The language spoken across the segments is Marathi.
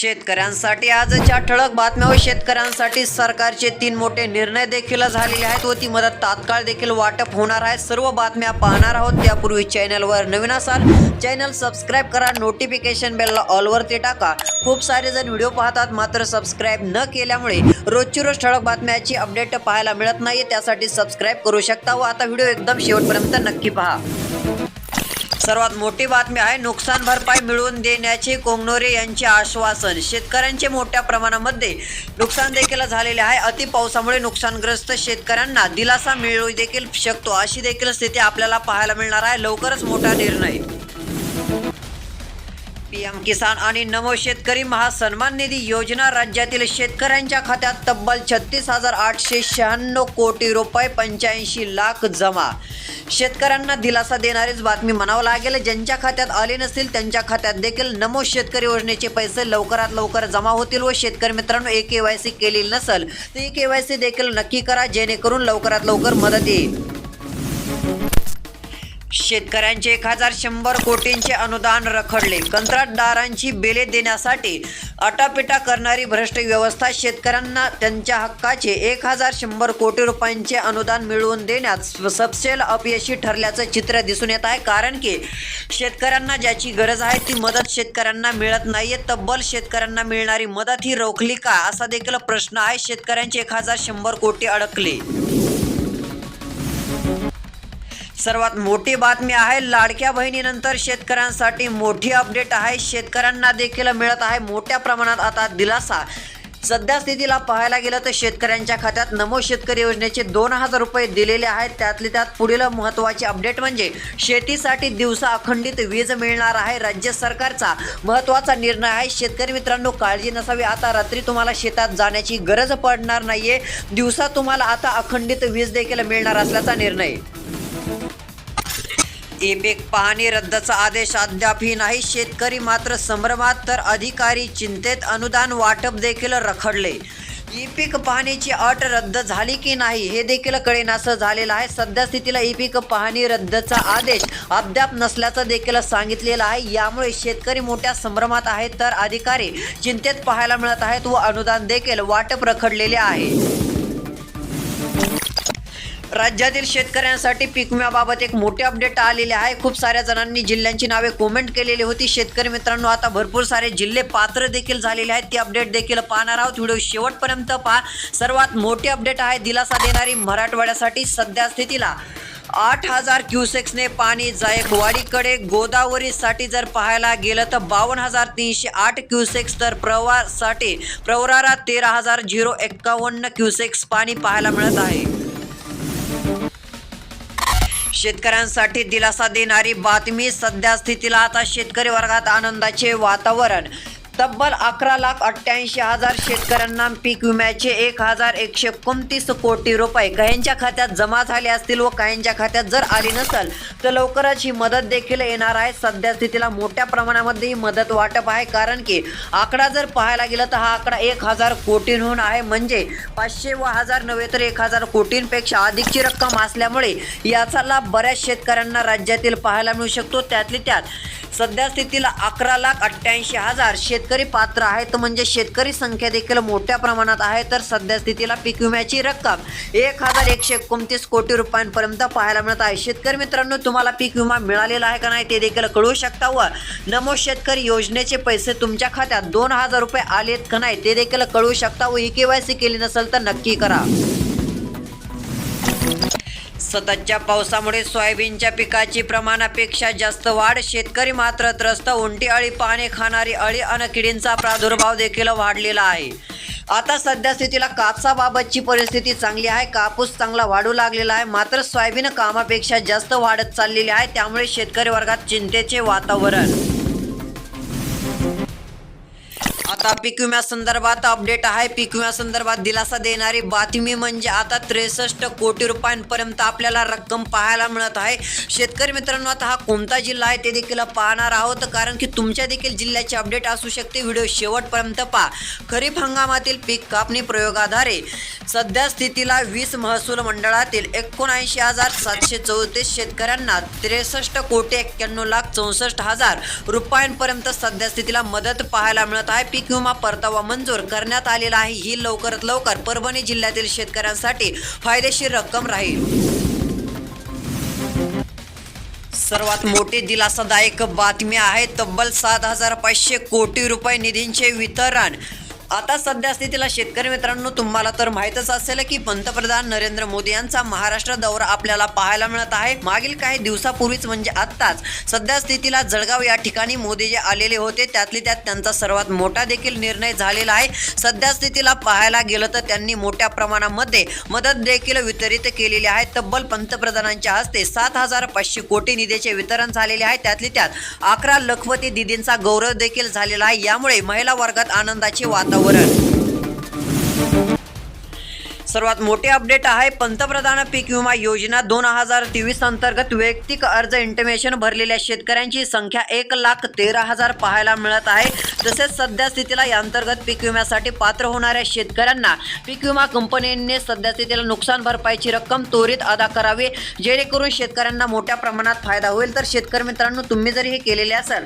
शेतकऱ्यांसाठी आजच्या ठळक बातम्या शेतकऱ्यांसाठी सरकारचे तीन मोठे निर्णय देखील झालेले आहेत व ती मदत तात्काळ देखील वाटप होणार आहे. सर्व बातम्या पाहणार आहोत. त्यापूर्वी चॅनलवर नवीन असाल चॅनल सबस्क्राईब करा नोटिफिकेशन बेलला ऑलवरती टाका. खूप सारे जण व्हिडिओ पाहतात मात्र सबस्क्राईब न केल्यामुळे रोजची रोज ठळक बातम्याची अपडेट पाहायला मिळत नाही त्यासाठी सबस्क्राईब करू शकता व आता व्हिडिओ एकदम शेवटपर्यंत नक्की पहा. सर्वात मोठी बातमी आहे नुकसान भरपाई मिळवून देण्याचे कोंगनोरे यांचे आश्वासन. शेतकऱ्यांचे मोठ्या प्रमाणामध्ये नुकसान देखील झालेले आहे. अति पावसामुळे नुकसानग्रस्त शेतकऱ्यांना दिलासा मिळू देखील शकतो. अशी देखील स्थिती आपल्याला पाहायला मिळणार आहे. लवकरच मोठा निर्णय. पीएम किसान आणि नमो शेतकरी महासन्मान निधी योजना राज्यातील शेतकऱ्यांच्या खात्यात तब्बल छत्तीस हजार आठशे शहाण्णव कोटी रुपये पंच्याऐंशी लाख जमा. शेतकऱ्यांना दिलासा देणारीच बातमी म्हणावं लागेल. ज्यांच्या खात्यात आले नसतील त्यांच्या खात्यात देखील नमो शेतकरी योजनेचे पैसे लवकरात लवकर जमा होतील व शेतकरी मित्रांनो ए के वाय सी केलेली नसेल तर ई के वाय सी देखील नक्की करा जेणेकरून लवकरात लवकर मदत येईल. शेतकऱ्यांचे एक हजार शंभर कोटींचे अनुदान रखडले. कंत्राटदारांची बेले देण्यासाठी अटापिटा करणारी भ्रष्ट व्यवस्था शेतकऱ्यांना त्यांच्या हक्काचे एक हजार शंभर कोटी रुपयांचे अनुदान मिळवून देण्यात सबसेल अपयशी ठरल्याचं चित्र दिसून येत आहे. कारण की शेतकऱ्यांना ज्याची गरज आहे ती मदत शेतकऱ्यांना मिळत नाहीये. तब्बल शेतकऱ्यांना मिळणारी मदत ही रोखली का? असा देखील प्रश्न आहे. शेतकऱ्यांचे एक हजार शंभर कोटी अडकले. सर्वात मोठी बातमी आहे लाडक्या बहिणीनंतर शेतकऱ्यांसाठी मोठी अपडेट आहे. शेतकऱ्यांना देखील मिळत आहे मोठ्या प्रमाणात आता दिलासा. सध्या स्थितीला पाहायला गेलं तर शेतकऱ्यांच्या खात्यात नमो शेतकरी योजनेचे दोन हजार रुपये दिलेले आहेत. त्यातले त्यात पुढील महत्त्वाची अपडेट म्हणजे शेतीसाठी दिवसा अखंडित वीज मिळणार आहे. राज्य सरकारचा महत्त्वाचा निर्णय आहे. शेतकरी मित्रांनो काळजी नसावी. आता रात्री तुम्हाला शेतात जाण्याची गरज पडणार नाहीये. दिवसा तुम्हाला आता अखंडित वीज देखील मिळणार असल्याचा निर्णय. ई पीक पाहणी रद्दचा आदेश अद्यापही नाही. शेतकरी मात्र संभ्रमात तर अधिकारी चिंतेत अनुदान वाटप देखील रखडले. ई पीक पाहणीची अट रद्द झाली की नाही हे देखील कळेनासं झालेलं आहे. सध्यास्थितीला ई पीक पाहणी रद्दचा आदेश अद्याप नसल्याचं देखील सांगितलेलं आहे. यामुळे शेतकरी मोठ्या संभ्रमात आहेत तर अधिकारी चिंतेत पाहायला मिळत आहेत व अनुदान देखील वाटप रखडलेले आहे. राज्यातील शेतकऱ्यांसाठी पीक विम्याबाबत एक मोठे अपडेट आलेले आहे. खूप साऱ्या जणांनी जिल्ह्यांची नावे कोमेंट केलेली होती. शेतकरी मित्रांनो आता भरपूर सारे जिल्हे पात्र देखील झालेले आहेत. ती अपडेट देखील पाहणार आहोत. व्हिडिओ शेवटपर्यंत पहा. सर्वात मोठी अपडेट आहे दिलासा देणारी मराठवाड्यासाठी सध्या स्थितीला. आठ हजार क्युसेक्सने पाणी जायकवाडीकडे गोदावरीसाठी जर पाहायला गेलं तर बावन्न हजार तीनशे आठ क्युसेक्स तर प्रवासाठी प्रवरारा तेरा हजार झिरो एक्कावन्न क्युसेक्स पाणी पाहायला मिळत आहे. शेतकऱ्यांसाठी दिलासा देणारी बातमी सध्या स्थितीला आता शेतकरी वर्गात आनंदाचे वातावरण. तब्बल अकरा लाख अठ्ठ्याऐंशी हजार शेतकऱ्यांना पीक विम्याचे एक हजार एकशे एकोणतीस कोटी रुपये. काहींच्या खात्यात जमा झाले असतील व काहींच्या खात्यात जर आली नसेल तर लवकरच ही मदत देखील येणार आहे. सध्या स्थितीला मोठ्या प्रमाणामध्ये ही मदत वाटप आहे कारण की आकडा जर पाहायला गेला तर हा आकडा एक हजार कोटींहून आहे. म्हणजे पाचशे व हजार नव्हे तर एक हजार कोटींपेक्षा अधिकची रक्कम असल्यामुळे याचा लाभ बऱ्याच शेतकऱ्यांना राज्यातील पाहायला मिळू शकतो. त्यातली त्यात सध्या स्थितीला अकरा लाख अठ्ठ्याऐंशी हजार शेतकरी पात्र आहेत. म्हणजे शेतकरी संख्या देखील मोठ्या प्रमाणात आहे. तर सध्या स्थितीला पीक विम्याची रक्कम एक हजार एकशे एकोणतीस कोटी रुपयांपर्यंत पाहायला मिळत आहे. शेतकरी मित्रांनो तुम्हाला पीक विमा मिळालेला आहे का नाही ते देखील कळू शकता व नमो शेतकरी योजनेचे पैसे तुमच्या खात्यात दोन हजार रुपये आलेत का नाही ते देखील कळू शकता व ई के वाय सी केली नसेल तर नक्की करा. सततच्या पावसामुळे सोयाबीनच्या पिकाची प्रमाणापेक्षा जास्त वाढ शेतकरी मात्र त्रस्त. उंटी अळी पाने खाणारी अळी अन किडींचा प्रादुर्भाव देखील वाढलेला आहे. आता सध्या स्थितीला कापसाबाबतची परिस्थिती चांगली आहे. कापूस चांगला वाढू लागलेला आहे. मात्र सोयाबीन कामापेक्षा जास्त वाढत चाललेली आहे. त्यामुळे शेतकरी वर्गात चिंतेचे वातावरण. आता पीक विम्यासंदर्भात अपडेट आहे. पीक विम्यासंदर्भात दिलासा देणारी बातमी म्हणजे आता त्रेसष्ट कोटी रुपयांपर्यंत आपल्याला रक्कम पाहायला मिळत आहे. शेतकरी मित्रांनो आता हा कोणता जिल्हा आहे ते देखील पाहणार आहोत. कारण की तुमच्या देखील जिल्ह्याचे अपडेट असू शकते. व्हिडिओ शेवटपर्यंत पहा. खरीप हंगामातील पीक कापणी प्रयोगाधारे सध्या स्थितीला वीस महसूल मंडळातील एकोणऐंशी हजार सातशे चौतीस शेतकऱ्यांना त्रेसष्ट कोटी एक्क्याण्णव लाख चौसष्ट हजार रुपयांपर्यंत सध्या स्थितीला मदत पाहायला मिळत आहे. पीक किंवा परतावा मंजूर करण्यात आलेला आहे. ही लवकरात लवकर परभणी जिल्ह्यातील शेतकऱ्यांसाठी फायदेशीर रक्कम राहील. सर्वात मोठी दिलासादायक बातमी आहे. तब्बल सात हजार पाचशे कोटी रुपये निधींचे वितरण. आता सध्या स्थितीला शेतकरी मित्रांनो तुम्हाला तर माहीतच असेल की पंतप्रधान नरेंद्र मोदी यांचा महाराष्ट्र दौरा आपल्याला पाहायला मिळत आहे. मागील काही दिवसापूर्वीच म्हणजे आत्ताच सध्या स्थितीला जळगाव या ठिकाणी मोदी जे आलेले होते त्यातली त्यात त्यांचा सर्वात मोठा देखील निर्णय झालेला आहे. सध्या स्थितीला पाहायला गेलं तर त्यांनी मोठ्या प्रमाणामध्ये मदत देखील वितरित केलेली आहे. तब्बल पंतप्रधानांच्या हस्ते सात हजार पाचशे कोटी निधीचे वितरण झालेले आहे. त्यातली त्यात अकरा लखपती दिदींचा गौरव देखील झालेला आहे. यामुळे महिला वर्गात आनंदाचे वातावरण सर्वात मोठे अपडेट आहे पंतप्रधान पीक विमा योजना दोन हजार तेवीस अंतर्गत वैयक्तिक अर्ज इंटिमेशन भरलेल्या शेतकऱ्यांची संख्या एक लाख तेरा हजार पाहायला मिळत आहे. तसेच सध्या स्थितीला या अंतर्गत पीक विम्यासाठी पात्र होणाऱ्या शेतकऱ्यांना पीक विमा कंपनीने सध्या स्थितीला नुकसान भरपाईची रक्कम त्वरित अदा करावी जेणेकरून शेतकऱ्यांना मोठ्या प्रमाणात फायदा होईल. तर शेतकरी मित्रांनो तुम्ही जर हे केलेले असाल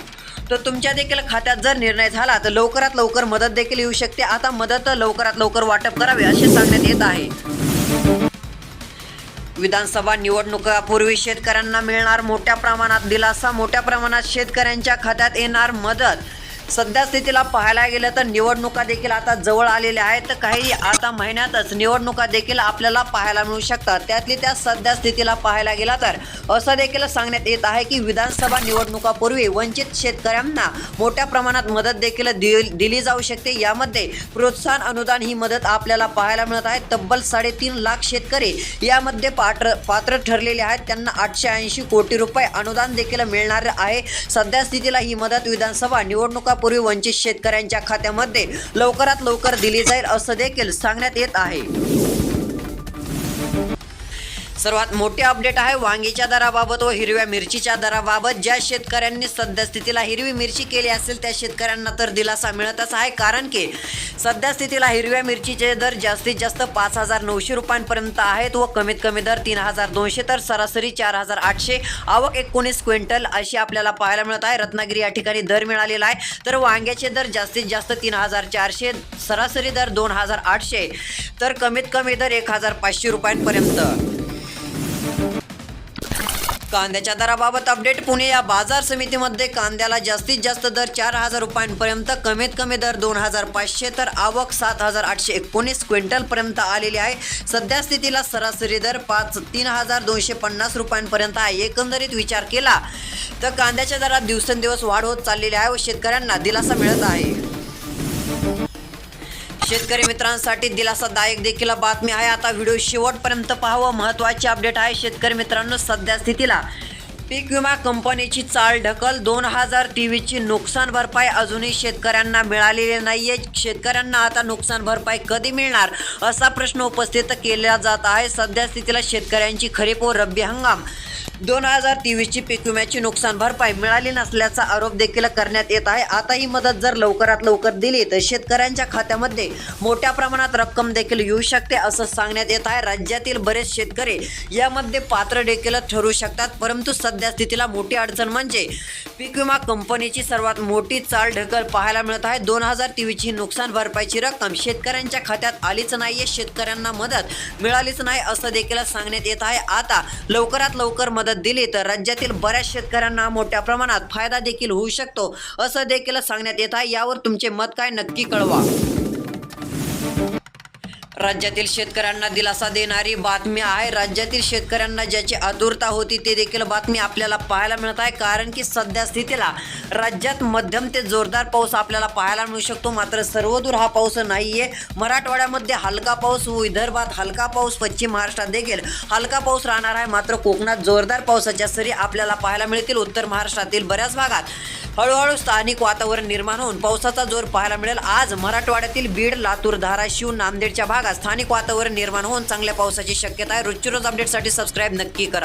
तर तुमच्या देखील खात्यात जर निर्णय झाला तर लवकरात लवकर मदत देखील येऊ शकते. आता मदत लवकरात लवकर वाटप करावे असे सांगण्यात येत आहे. विधानसभा निवडणुकापूर्वी शेतकऱ्यांना मिळणार मोठ्या प्रमाणात दिलासा मोठ्या प्रमाणात शेतकऱ्यांच्या खात्यात येणार मदत. सध्या स्थितीला पाहायला गेलं तर निवडणुका देखील आता जवळ आलेल्या आहेत. तर काही आता महिन्यातच निवडणुका देखील आपल्याला पाहायला मिळू शकतात. त्यातली त्या सध्या स्थितीला पाहायला गेला तर असं देखील सांगण्यात येत आहे की विधानसभा निवडणुकापूर्वी वंचित शेतकऱ्यांना मोठ्या प्रमाणात मदत देखील दिली जाऊ शकते. यामध्ये प्रोत्साहन अनुदान ही मदत आपल्याला पाहायला मिळत आहे. तब्बल साडेतीन लाख शेतकरी यामध्ये पात्र पात्र ठरलेले आहेत. त्यांना आठशे ऐंशी कोटी रुपये अनुदान देखील मिळणार आहे. सध्या स्थितीला ही मदत विधानसभा दिवसापूर्वी वंचित शेतकऱ्यांच्या खात्यामध्ये लवकरात लवकर दिली जाईल असं देखील सांगण्यात येत आहे. सर्वात मोठे अपडेट आहे वांगीच्या दराबाबत व हिरव्या मिरचीच्या दराबाबत. ज्या शेतकऱ्यांनी सध्या स्थितीला हिरवी मिरची केली असेल त्या शेतकऱ्यांना तर दिलासा मिळतच आहे. कारण की सध्या स्थितीला हिरव्या मिरचीचे दर जास्तीत जास्त पाच हजार नऊशे रुपयांपर्यंत आहेत व कमीत कमी दर तीन हजार दोनशे तर सरासरी चार हजार आठशे. आवक एकोणीस क्विंटल अशी आपल्याला पाहायला मिळत आहे. रत्नागिरी या ठिकाणी दर मिळालेला आहे. तर वांग्याचे दर जास्तीत जास्त तीन हजार चारशे सरासरी दर दोन हजार आठशे तर कमीत कमी दर एक हजार पाचशे रुपयांपर्यंत. कांद्याच्या दराबाबत अपडेट पुणे या बाजार समितीमध्ये कांद्याला जास्तीत जास्त दर चार हजार रुपयांपर्यंत कमीत कमी दर दोन हजार पाचशे तर आवक सात हजार आठशे एकोणीस क्विंटलपर्यंत आलेली आहे. सध्या स्थितीला सरासरी दर पाच तीन हजार दोनशे पन्नास रुपयांपर्यंत आहे. एकंदरीत विचार केला तर कांद्याच्या दरात दिवसेंदिवस वाढ होत चाललेली आहे व शेतकऱ्यांना दिलासा मिळत आहे. शेतकरी मित्रांसाठी दिलासादायक देखील बातमी आहे. आता व्हिडिओ शेवटपर्यंत पाहावं. महत्त्वाची अपडेट आहे शेतकरी मित्रांनो सध्या स्थितीला. पीक विमा कंपनीची चाल ढकल. दोन हजार तेवीसची नुकसान भरपाई अजूनही शेतकऱ्यांना मिळालेली नाही आहे शेतकऱ्यांना आता नुकसान भरपाई कधी मिळणार असा प्रश्न उपस्थित केला जात आहे. सध्या स्थितीला शेतकऱ्यांची खरीप व रब्बी हंगाम. दोन हजार तेवीसची पीक विम्याची नुकसान भरपाई मिळाली नसल्याचा आरोप देखील करण्यात येत आहे. आता ही मदत जर लवकरात लवकर दिली तर शेतकऱ्यांच्या खात्यामध्ये मोठ्या प्रमाणात रक्कम देखील येऊ शकते असं सांगण्यात येत आहे. राज्यातील बरेच शेतकरी यामध्ये पात्र देखील ठरू शकतात परंतु सध्या स्थितीला मोठी अडचण म्हणजे पीक विमा कंपनीची सर्वात मोठी चाल ढकल पाहायला मिळत आहे. दोन हजार तेवीसची नुकसान भरपाईची रक्कम शेतकऱ्यांच्या खात्यात आलीच नाहीये शेतकऱ्यांना मदत मिळालीच नाही असं देखील सांगण्यात येत आहे. आता लवकरात लवकर मदत दिली तर राज्यातील बऱ्याच शेतकऱ्यांना मोठ्या प्रमाणात फायदा देखील होऊ शकतो असं देखील सांगण्यात येत आहे. यावर तुमचे मत काय? नक्की कळवा. राज्यातील शेतकऱ्यांना दिलासा देणारी बातमी आहे. राज्यातील शेतकऱ्यांना ज्याची आतुरता होती ते देखील बातमी आपल्याला पाहायला मिळत आहे. कारण की सध्या स्थितीला राज्यात मध्यम ते जोरदार पाऊस आपल्याला पाहायला मिळू शकतो. मात्र सर्वदूर हा पाऊस नाहीये. मराठवाड्यामध्ये हलका पाऊस विदर्भात हलका पाऊस पश्चिम महाराष्ट्रात देखील हलका पाऊस राहणार आहे. मात्र कोकणात जोरदार पावसाच्या सरी आपल्याला पाहायला मिळतील. उत्तर महाराष्ट्रातील बऱ्याच भागात हळूहळू स्थानिक वातावरण निर्माण होऊन पावसाचा जोर पाहायला मिळेल. आज मराठवाड्यातील बीड लातूर धाराशिव नांदेडच्या भागात स्थानिक वातावरण निर्माण होऊन चांगल्या पावसाची शक्यता आहे. रोजची रोज अपडेटसाठी सबस्क्राईब नक्की करा.